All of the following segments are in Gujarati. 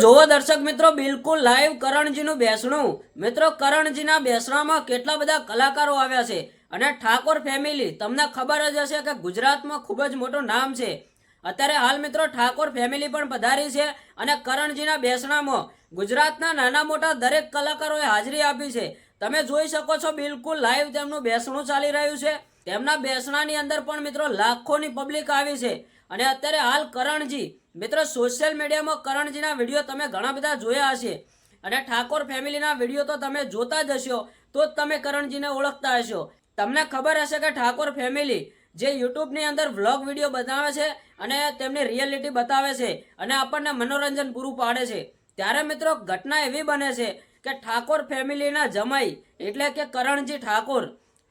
જોવો દર્શક મિત્રો, બિલકુલ લાઈવ કરણજીનું બેસણું. મિત્રો, કરણજીના બેસણામાં કેટલા બધા કલાકારો આવ્યા છે? અને ઠાકોર ફેમિલી તમને ખબર જ હશે કે ગુજરાતમાં ખૂબ જ મોટું નામ છે. અત્યારે હાલ મિત્રો, ઠાકોર ફેમિલી પણ પધારી છે અને કરણજીના બેસણામાં ગુજરાતના નાના મોટા દરેક કલાકારોએ હાજરી આપી છે. તમે જોઈ શકો છો, બિલકુલ લાઈવ તેમનું બેસણું ચાલી રહ્યું છે. તેમના બેસણાની અંદર પણ મિત્રો લાખોની પબ્લિક આવી છે. અને અત્યારે હાલ કરણજી મિત્રો સોશિયલ મીડિયામાં કરણજીના વીડિયો તમે ઘણા બધા જોયા હશે. અને ઠાકોર ફેમિલીના વીડિયો તો તમે જોતા જ હશો, તો જ તમે કરણજીને ઓળખતા હશો. તમને ખબર હશે કે ઠાકોર ફેમિલી જે યુટ્યુબની અંદર વ્લોગ વીડિયો બનાવે છે અને તેમની રિયાલિટી બતાવે છે અને આપણને મનોરંજન પૂરું પાડે છે. ત્યારે મિત્રો, ઘટના એવી બને છે કે ઠાકોર ફેમિલીના જમાઈ એટલે કે કરણજી ઠાકોર.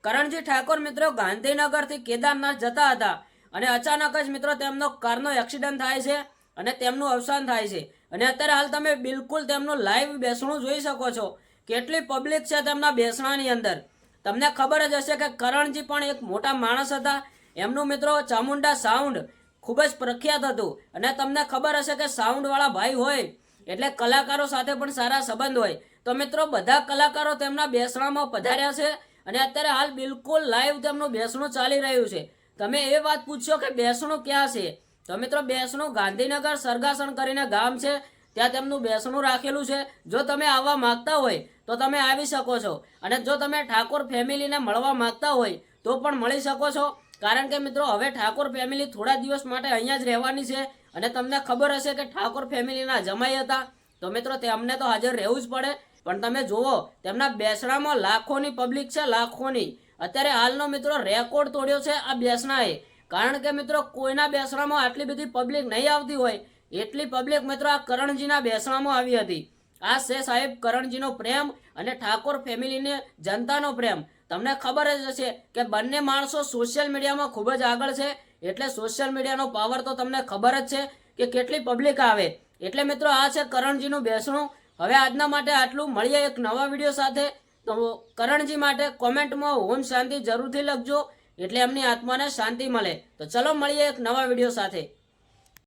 કરણજી ઠાકોર મિત્રો ગાંધીનગરથી કેદારનાથ જતા હતા. અને અચાનક જ મિત્રો તેમનો કારનો એક્સિડન્ટ થાય છે અને તેમનું અવસાન થાય છે. અને અત્યારે હાલ તમે બિલકુલ તેમનું લાઈવ બેસણું જોઈ શકો છો. કેટલી પબ્લિક છે તેમના બેસણાની અંદર. તમને ખબર જ હશે કે કરણજી પણ એક મોટા માણસ હતા. એમનું મિત્રો ચામુંડા સાઉન્ડ ખૂબ જ પ્રખ્યાત હતું. અને તમને ખબર હશે કે સાઉન્ડવાળા ભાઈ હોય, એટલે કલાકારો સાથે પણ સારા સંબંધ હોય. તો મિત્રો બધા કલાકારો તેમના બેસણામાં પધાર્યા છે. અને અત્યારે હાલ બિલકુલ લાઈવ તેમનું બેસણું ચાલી રહ્યું છે. તમે એ વાત પૂછશો કે બેસણું ક્યાં છે? તો મિત્રો બેસણું ગાંધીનગર સરગાસણ કરીને ગામ છે. ત્યાં તેમનું બેસણું રાખેલું છે. જો તમે આવવા માંગતા હોય તો તમે આવી શકો છો. અને જો તમે ઠાકોર ફેમિલીને મળવા માંગતા હોય તો પણ મળી શકો છો. કારણ કે મિત્રો હવે ઠાકોર ફેમિલી થોડા દિવસ માટે અહીંયા જ રહેવાની છે. અને તમને ખબર હશે કે ઠાકોર ફેમિલીના જમાઈ હતા. તો મિત્રો તેમને તો હાજર રહેવું જ પડે. પણ તમે જુઓ, તેમના બેસણામાં લાખોની પબ્લિક છે, લાખોની. અત્યારે હાલનો મિત્રો રેકોર્ડ તોડ્યો છે આ બેસણાએ. કારણ કે મિત્રો, કોઈના બેસણામાં આટલી બધી પબ્લિક નહીં આવતી હોય, એટલી પબ્લિક મિત્રો આ કરણજીના બેસણામાં આવી હતી. આ છે સાહેબ કરણજીનો પ્રેમ અને ઠાકોર ફેમિલીને જનતાનો પ્રેમ. તમને ખબર જ હશે કે બંને માણસો સોશિયલ મીડિયામાં ખૂબ જ આગળ છે. એટલે સોશિયલ મીડિયાનો પાવર તો તમને ખબર જ છે કે કેટલી પબ્લિક આવે. એટલે મિત્રો આ છે કરણજીનું બેસણું. હવે આજના માટે આટલું. મળીએ એક નવા વીડિયો સાથે. તો કરણજી માટે કોમેન્ટમાં ઓમ શાંતિ જરૂરથી લખજો. એટલે એમની આત્માને શાંતિ મળે. તો ચલો મળીએ એક નવા વીડિયો સાથે.